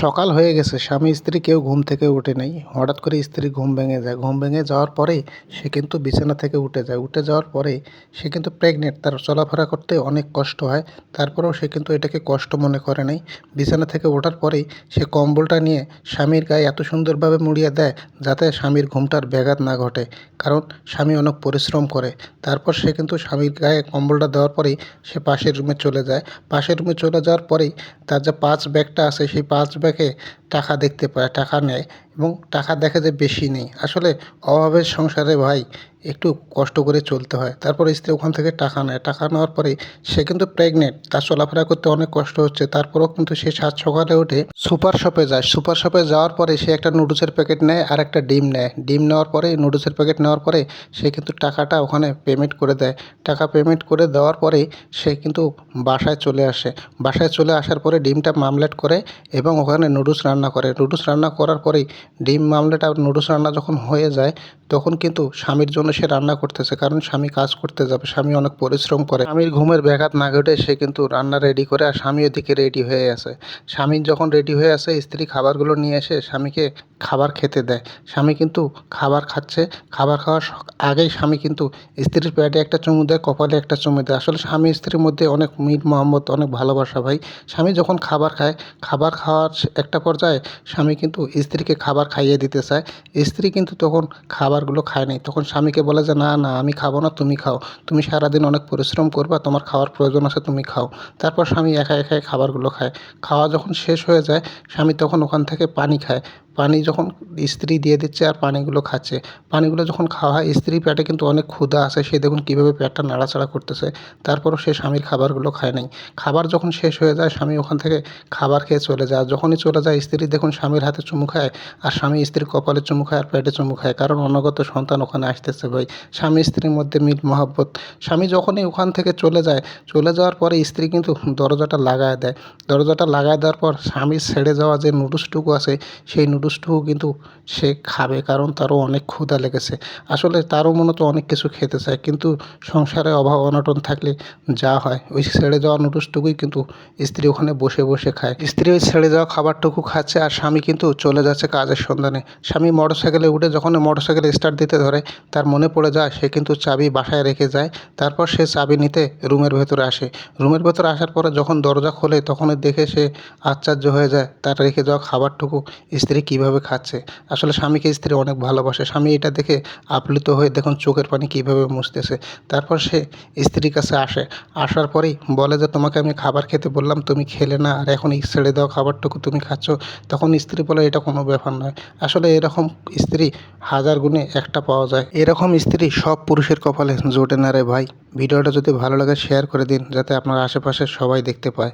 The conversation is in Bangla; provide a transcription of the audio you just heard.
সকাল হয়ে গেছে, স্বামী স্ত্রী কেউ ঘুম থেকে ওঠে নাই। হঠাৎ করে স্ত্রী ঘুম ভেঙে যায়। ঘুম ভেঙে যাওয়ার পরে সে কিন্তু বিছানা থেকে উঠে যায়। উঠে যাওয়ার পরে সে কিন্তু প্রেগনেন্ট তার চলাফেরা করতে অনেক কষ্ট হয়। তারপরেও সে কিন্তু এটাকে কষ্ট মনে করে নাই। বিছানা থেকে ওঠার পরেই সে কম্বলটা নিয়ে স্বামীর গায়ে এত সুন্দরভাবে মুড়িয়ে দেয় যাতে স্বামীর ঘুমটার ব্যাঘাত না ঘটে। কারণ স্বামী অনেক পরিশ্রম করে। তারপর সে কিন্তু স্বামীর গায়ে কম্বলটা দেওয়ার পরেই সে পাশের রুমে চলে যায়। পাশের রুমে চলে যাওয়ার পরেই তার যে পাঁচ ব্যাগটা আছে, সেই পাঁচ টাকা দেখতে পায় টাকা নেয়। এবং টাকা দেখা যায় বেশি নেই। আসলে অভাবের সংসারে ভাই একটু কষ্ট করে চলতে হয়। তারপর স্ত্রী ওখান থেকে টাকা নেয়। টাকা নেওয়ার পরে সে কিন্তু প্রেগনেন্ট তার চলাফেরা করতে অনেক কষ্ট হচ্ছে। তারপরেও কিন্তু সে সাত সকালে উঠে সুপার শপে যায়। সুপার শপে যাওয়ার পরে সে একটা নুডলসের প্যাকেট নেয় আর একটা ডিম নেয়। ডিম নেওয়ার পরে নুডলসের প্যাকেট নেওয়ার পরে সে কিন্তু টাকাটা ওখানে পেমেন্ট করে দেয়। টাকা পেমেন্ট করে দেওয়ার পরে সে কিন্তু বাসায় চলে আসে। বাসায় চলে আসার পরে ডিমটা মামলেট করে এবং ওখানে নুডলস রান্না করে। নুডলস রান্না করার পরেই ডিম আমলেট আর নুডলস রান্না যখন হয়ে যায় তখন কিন্তু স্বামীর জন্য সে রান্না করতেছে, কারণ স্বামী কাজ করতে যাবে, স্বামী অনেক পরিশ্রম করে। স্বামীর ঘুমের ব্যাঘাত না ঘটে সে কিন্তু রান্না রেডি করে আর স্বামী ওদিকে রেডি হয়ে আছে। স্বামী যখন রেডি হয়ে আসে স্ত্রী খাবারগুলো নিয়ে এসে স্বামীকে খাবার খেতে দেয়। স্বামী কিন্তু খাবার খাচ্ছে, খাবার খাওয়ার আগেই স্বামী কিন্তু স্ত্রীর পেটে একটা চুমু দেয়, কপালে একটা চুমু দেয়। আসলে স্বামী স্ত্রীর মধ্যে অনেক মিল, মহব্বত, অনেক ভালোবাসা ভাই। স্বামী যখন খাবার খায়, খাবার খাওয়ার একটা পর্যায়ে স্বামী কিন্তু স্ত্রীকে খাবার খাইয়ে দিতে চায়। স্ত্রী কিন্তু তখন খাবারগুলো খায় নাই। তখন স্বামীকে বলে যে, না না, আমি খাব না, তুমি খাও। তুমি সারাদিন অনেক পরিশ্রম করবা, তোমার খাওয়ার প্রয়োজন আছে, তুমি খাও। তারপর স্বামী একা একাই খাবারগুলো খায়। খাওয়া যখন শেষ হয়ে যায়, স্বামী তখন ওখান থেকে পানি খায়। পানি যখন স্ত্রী দিয়ে দিচ্ছে আর পানিগুলো খাচ্ছে, পানিগুলো যখন খাওয়া হয়, স্ত্রীর পেটে কিন্তু অনেক ক্ষুধা আছে সে দেখুন কীভাবে পেটটা নাড়াচাড়া করতেছে। তারপরও সে স্বামীর খাবারগুলো খায় নাই। খাবার যখন শেষ হয়ে যায়, স্বামী ওখান থেকে খাবার খেয়ে চলে যায়। যখনই চলে যায়, স্ত্রী দেখুন স্বামীর হাতে চুমু খায় আর স্বামী স্ত্রীর কপালে চুমু খায় আর পেটে চুমু খায়। কারণ অনাগত সন্তান ওখানে আসতেছে ভাই। স্বামী স্ত্রীর মধ্যে মিল, মহাব্বত। স্বামী যখনই ওখান থেকে চলে যায়, চলে যাওয়ার পরে স্ত্রী কিন্তু দরজাটা লাগায় দেয়। দরজাটা লাগায় দেওয়ার পর স্বামীর ছেড়ে যাওয়া যে নুডলসটুকু আছে, সেই নুডলসটুকু কিন্তু সে খাবে, কারণ তারও অনেক ক্ষুধা লেগেছে। আসলে তারও মূলত অনেক কিছু খেতে চায়, কিন্তু সংসারে অভাব অনটন থাকলে যা হয়, ওই ছেড়ে যাওয়া নুডলসটুকুই কিন্তু স্ত্রী ওখানে বসে বসে খায়। স্ত্রী ওই ছেড়ে যাওয়া খাবারটুকু খাচ্ছে আর স্বামী কিন্তু চলে যাচ্ছে কাজের সন্ধানে। স্বামী মোটর সাইকেলে উঠে যখন মোটর সাইকেল স্টার্ট দিতে ধরে, তার মনে পড়ে যায় সে কিন্তু চাবি বাসায় রেখে যায়, তারপর সে চাবি নিতে রুমের ভেতরে আসে। রুমের ভেতরে আসার পরে যখন দরজা খোলে, তখনই দেখে সে আশ্চর্য হয়ে যায়, তার রেখে যাওয়া খাবারটুকু স্ত্রী কীভাবে খাচ্ছে। আসলে স্বামীকে স্ত্রী অনেক ভালোবাসে। স্বামী এটা দেখে আপ্লুত হয়ে দেখুন চোখের পানি কীভাবে মুছতেছে। তারপর সে স্ত্রীর কাছে আসে। আসার পরেই বলে যে, তোমাকে আমি খাবার খেতে বললাম, তুমি খেলে না। আর এখন ছেড়ে দেওয়া খাবারটুকু তুমি খাচ্ছ। তখন স্ত্রী বলে, এটা কোনো ব্যাপার নয়। আসলে এরকম স্ত্রী হাজার গুণে একটা পাওয়া যায়। এরকম স্ত্রী সব পুরুষের কপালে জোটে না রে ভাই। ভিডিওটা যদি ভালো লাগে শেয়ার করে দিন, যাতে আপনার আশেপাশের সবাই দেখতে পায়।